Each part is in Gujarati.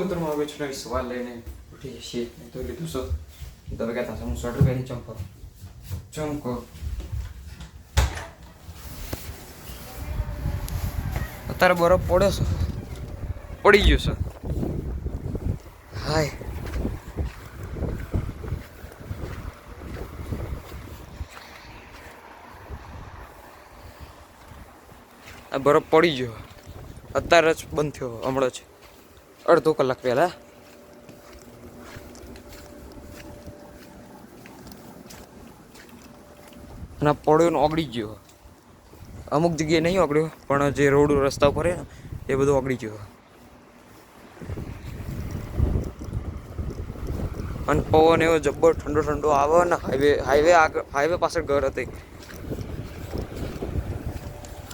મિત્રોમાં હવે છું સવાલ લઈને ઉઠી જશે મેં તો લીધું છો. તો હવે કહેતા હું સ્વેટર પહેરી ચમકો ચમકો. અત્યારે બરફ પડ્યો છે. પડી ગયો છે. હાય. આ બરફ પડી ગયો. અત્યારે જ બંધ થયો, હમણાં જ. અડધો કલાક પહેલા. અને પડ્યો ઓગળી ગયો. અમુક જગ્યાએ નહીં ઓગળ્યો, પણ જે રોડ રસ્તા ઉપર એ બધું ઓગળી ગયો. અને પવન એવો જબ્બર ઠંડો ઠંડો આવે ને હાઈવે હાઈવે આગળ હાઈવે પાછળ ઘર હતી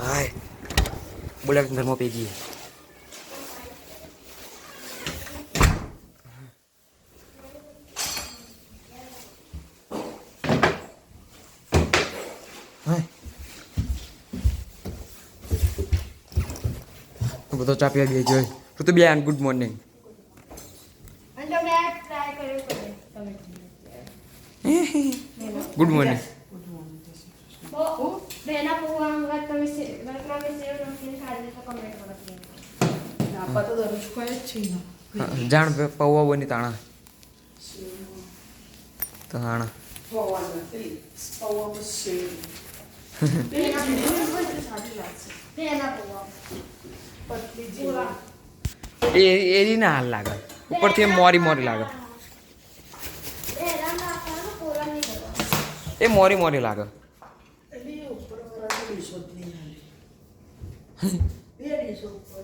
હાય. બોલ્યા ઘરમાં પી હાય તું બધો ચા પીવા બે જોઈ તું તો બે આન ગુડ મોર્નિંગ અને તમે આ ટ્રાય કર્યું કરે તમે ગુડ મોર્નિંગ બહુ બેના પૌવા અંગત તમે સે તમે સેવ નમકીન ખાધી તો કમેન્ટ ચાપી પ્લીઝ જોઈ. તો બેન ગુડ મોર્નિંગ ગુડ મોર્નિંગ જાણ પે પૌવા બની તાણા તાણા પૌવા. એ એની ના હાલ લાગે. ઉપરથી મોરી મોરી લાગે. એ મોરી મોરી લાગે. એટલે એ ઉપર વાળા તો ડીશો જ નહીં હાલે બે ડીશો ઉપર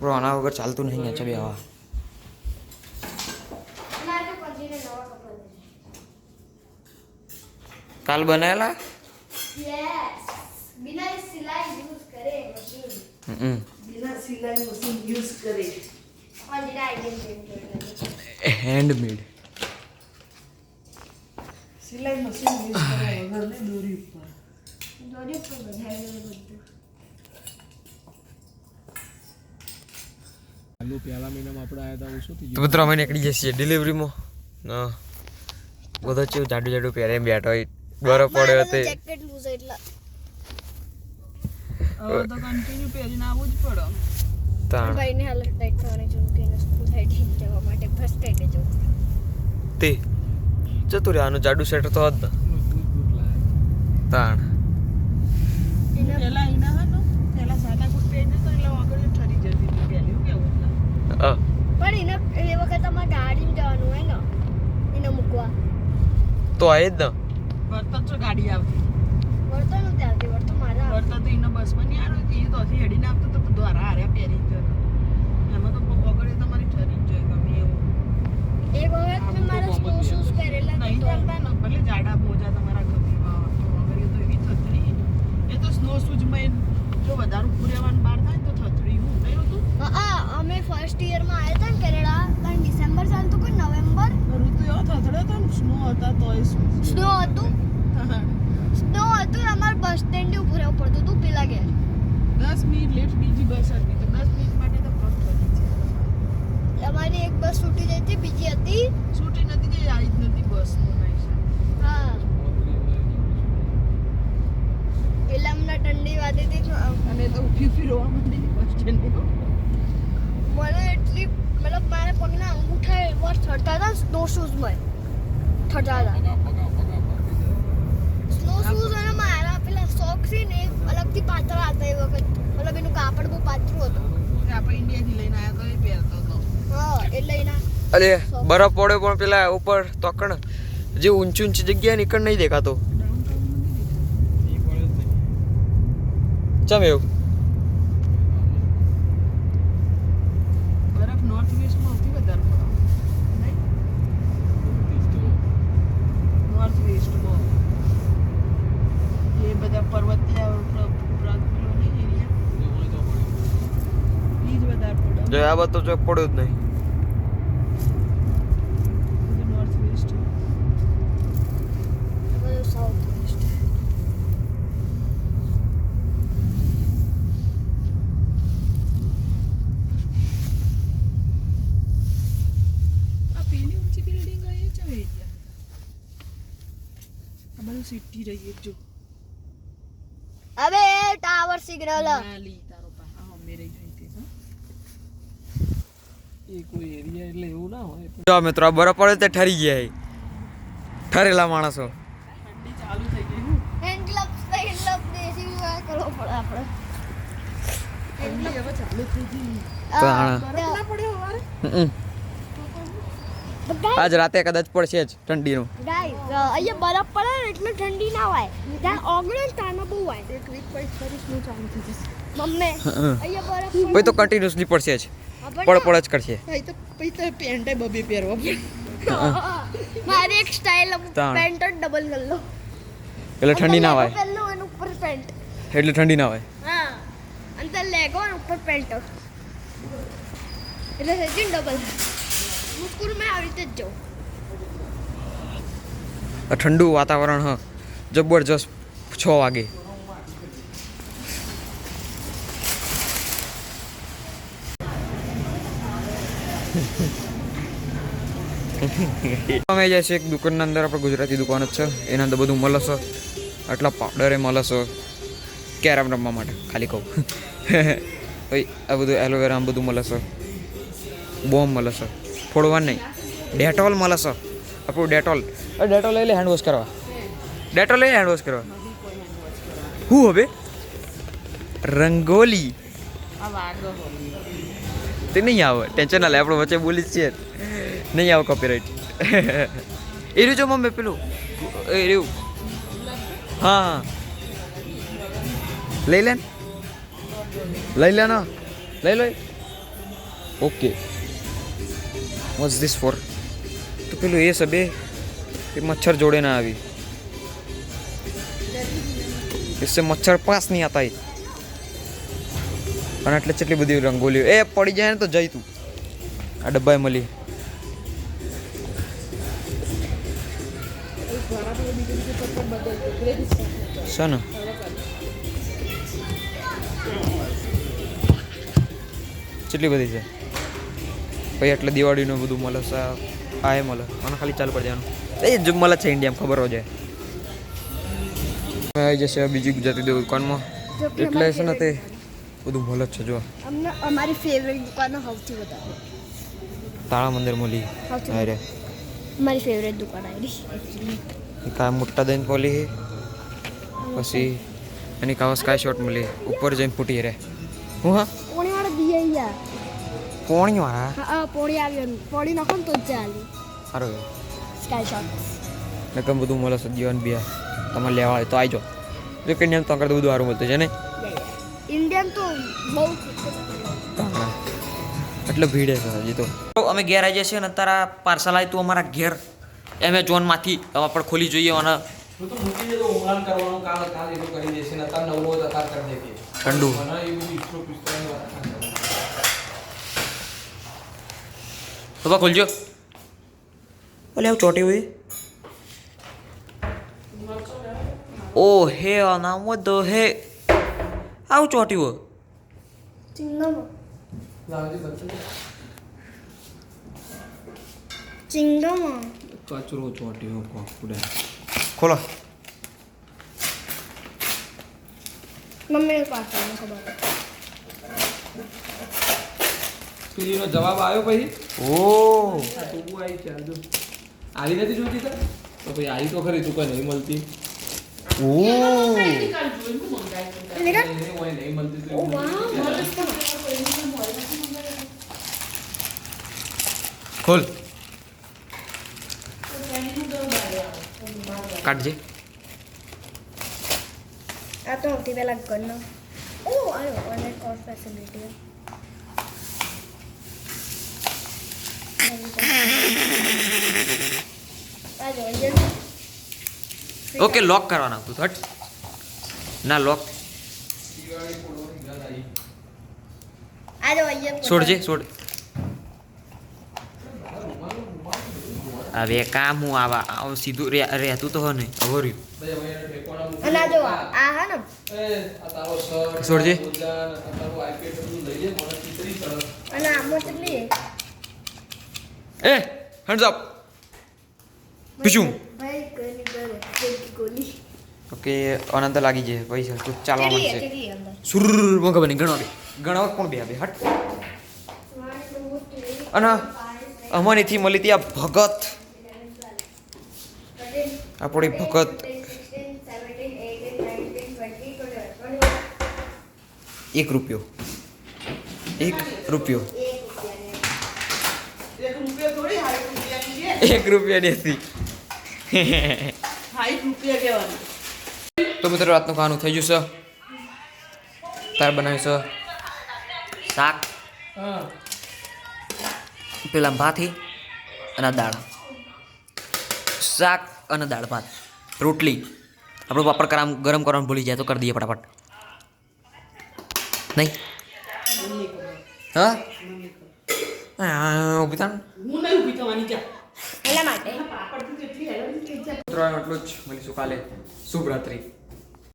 પણ આના વગર ચાલતું નહીં અહીંયા બે આવા. કાલ બનાયેલા? યસ બિના સિલાઈ યુઝ કરે મશીન હમ બિના સિલાઈ મશીન હેન્ડમેડ સિલાઈ મહિનામાં આપણે આવ્યા હતા શું થઈ તો મિત્રો નીકળી છીએ ડિલિવરીમાં બધો ચેવું જાડું જાડું પહેરે બેઠો હોય. બરફ પડ્યો હતો હવે તો કન્ટિન્યુ પહેરીને આવવું જ પડે. તાણ. ભાઈને હાલત ટાઈટ થવાની છે કે સ્કૂલ સાઈડ જવા માટે બસ ટાઈટ જવું તે જતું રહેવાનું જાડું સેટર તો લાયા તાણ. એના સાદા કૂટ પહેરીને તો એટલે આગળ ઠરી જતી હતી પહેલી કેવું પણ એને એ વખત અમારે ગાડીમાં જવાનું હોય ને એને મૂકવા. તો આય જ ને. તો ગાડી આવતી. વળતો નહોતી આવતી વળતો મારા. વર્તન તો એના બસમાં નહીં આવ્યો એ તો હજી હેડીને આવતો તો દ્વારા હારે પહેરી જ જતો એમાં તો વગર તમારી ઠરી જ જોઈએ ગમે એવું. એક વખત મેં મારા સ્નો શૂઝ પહેરેલા નહીં ચાલતા ને ભલે જાડા મોજા તમારા ગમીમાં તો વગર તો એવી થથડી એ તો સ્નો શૂઝમાં જો વધારે ઊભું રહેવાનું બહાર થાય ને તો થથડી હું નહીં હતું. હા અમે ફર્સ્ટ યરમાં આવ્યા હતા ને કેનેડા પણ ડિસેમ્બર ચાલતું કોઈ નવેમ્બર? ઋતુ એવો થથડો હતો ને સ્નો હતા તોય સ્નો હતું? સ્નો હતું અમારે બસ સ્ટેન્ડે રહેવું પડતું હતું પેલા ઘેર. દસ મિનિટ લેટ બીજી બસ હતી તો દસ મિનિટ માટે તો ફરક પડી છે અમારી એક બસ છૂટી જઈ હતી બીજી હતી. છૂટી નથી કે આવી જ નથી બસ હા. પેલા અમને ઠંડી વાતી હતી તો અને તો ઊભી ઊભી રોવા માંડી બસ સ્ટેન્ડ મને એટલી મતલબ મારા પગના અંગૂઠા એવા થતા હતા સ્નો શૂઝમાં થતા હતા સ્નો શૂઝ અને મારા પેલા સોક્સ છે ને એ અલગથી પાતળા હતા એ વખત. મતલબ એનું કાપડ બહુ પાતળું હતું. આપણે ઇન્ડિયાથી લઈને આવ્યા તો એ પહેરતો હતો. હા એટલે એના અરે બરફ પડે પણ પેલા ઉપર તોકણ જે ઊંચી ઊંચી જગ્યા નીકળ નહીં દેખાતો. ચમ એવું? જો આ બધું ચોક પડ્યું જ નહીં. સીટી રહી જો. અબે ટાવર સિગ્નલ હા લી તારો પા હા અમે રહી જઈ તે એ કોઈ એરિયા એટલે એવું ના હોય જો મિત્રો બરફ પડે તે ઠરી ગયા ઠરેલા માણસો. આજ રાતે કદાચ પડશે જ ઠંડીનું. અહીંયા બરફ પડે ને એટલે ઠંડી ના હોય. ત્યાં ઓગળે ને તાના બહુ હોય. એક વીક પછી ફરી ચાલુ થઈ જશે. મમ્મી અહીંયા બરફ પછી તો કન્ટિન્યુઅસલી પડશે જ. પડે પડ પડ જ કરશે. તો પછી પેન્ટ બબી પહેરવા મારી એક સ્ટાઇલ તાણ. પેન્ટ જ ડબલ કર લો. એટલે ઠંડી ના હોય પહેરલો એના ઉપર પેન્ટ એટલે ઠંડી ના હોય હા. અંદર લેગો અને ઉપર પેન્ટ એટલે સચિન ડબલ હું સ્કૂલમાં આવી રીતે જ જાઉં. ઠંડુ વાતાવરણ હ. જબરજસ્ત છ વાગે. અમે જાય છે એક દુકાનના અંદર, આપણે ગુજરાતી દુકાન જ છે. એના અંદર બધું મળે છે. આટલા પાવડરે મળે છે. કેરમ રમવા માટે, ખાલી કહું. ભાઈ આ બધું એલોવેરા આમ બધું મળે છે. બોમ્બ મળે છે. ફોડવાનું નહીં. ડેટોલ મળે છે. આપણું ડેટોલ ડેટોલ લઈ લે હેન્ડવોશ કરવા. ડેટોલ લઈ હેન્ડવોશ કરવા. હું હવે? રંગોલી. તે નહીં આવે ટેન્શન ના લે આપણે વચ્ચે બોલી જ છીએ નહીં આવે કોપીરાઇટ એ રહ્યું જો મમ્મી પેલું એ રહ્યું હા હા લઈ લે ને લઈ લે ને લઈ લો ઓકે વોટ્સ ધીસ ફોર તો પેલું એ સબે એ મચ્છર જોડે ના આવી इससे मच्छर पास नहीं आता है અને એટલે કેટલી બધી રંગોલીઓ એ પડી જાય ને તો જઈ તું. આ ડબ્બાએ મળી. ને કેટલી બધી છે. પછી એટલે દિવાળીનું બધું મળે આ એ મળે. અને ખાલી ચાલુ પડી જવાનું એ જ મળે છે ઇન્ડિયામાં ખબર હોય જાય. આવી જશે બીજી ગુજરાતી દુકાનમાં. એટલે છે ને તે બધું મળે જ છે જો અમને અમારી ફેવરેટ દુકાનો સૌથી વધારે. તાળા મંદિર મળી અરે મારી ફેવરેટ દુકાન આવી કા મોટા દઈને પોલી પછી એની કાવા સ્કાય શોટ મળી ઉપર જઈને ફૂટી રે હું હા? પોણી વાળા દી આવી ગયા પોણી વાળા હા પોણી આવ્યો પોણી નાખો ને તો જ ચાલે. સારું સ્કાય શોટ ને કેમ બધું મળે છે જીવન બિયા તમારે લેવા હોય તો આવજો જો કે તો આગળ બધું સારું મળતું છે ને ઇન્ડિયન તો બહુ એટલે ભીડ છે હજી તો. અમે ઘેર આવી જઈએ ને તારા પાર્સલ આવ્યું તું અમારા ઘેર. એમેઝોનમાંથી હવે આપણે ખોલી જોઈએ અને તું તો મૂકી દે તો ઉમરાન કરવાનું કાલ કાલ એ તો કરી દેશે ને તાર નવરો હોય તો તાર કરી ઠંડુ. બા ખોલજો. ઓલે આવું ચોટી હોય? ઓ હે અનામો તો હે. આવું ચોટ્યું હોય. ચિંગમ લાવજે બચ્ચો. ચિંગમ કચરો ચોટ્યો કોકડે. ખોલો. મમ્મીને પાસે ખબર પેલીનો જવાબ આવ્યો પછી? ઓ. તું આવી ચાલ આવી નથી જોતી તાર તો પછી આવી તો ખરી તું કઈ નહીં મળતી. ઓ એને કા એને હોય નહીં મળતી તો ઓ એવું વાહ ખોલ કાઢજે આ તો સૌથી પહેલા ઘરનો ઓ આવ્યો અને કોર ફેસિલિટી આ જો અહીંયા ઓકે લોક કરવાના તું હટ. ના લોક. છોડજે છોડ. હવે કામ હું આવા આવું સીધું રે રહેતું તો હો નહીં અવર્યું આ જો આ હા ને. છોડજે. અને આમાં કેટલી એ હેન્ડ્સ અપ પીછું. ગોલી ઓકે અનંત લાગી જાય પૈસા તો ચાલવા મળશે સુર મને ખબર નહીં ગણવા બે ગણવા કોણ બે બે હટ. અને અમારીથી મળી હતી આ ભગત. આપણી ભગત. એક રૂપિયો. એક રૂપિયો. એક રૂપિયાની હતી. સાઠ રૂપિયા કહેવાની તો મિત્રો રાતનું ખાવાનું થઈ છે. તાર બનાવ્યું છે શાક. પેલા ભાથી અને દાળ. શાક અને દાળ ભાત. રોટલી. આપણું પાપડ કરામ ગરમ કરવાનું ભૂલી જાય તો કરી દઈએ ફટાફટ. નહીં? હા? ઊભી હું નહીં થવાની એટલા માટે. પાપડ તો કેટલી હેરાન થઈ જાય. મિત્રો એટલું જ મળીશું કાલે. શુભ રાત્રિ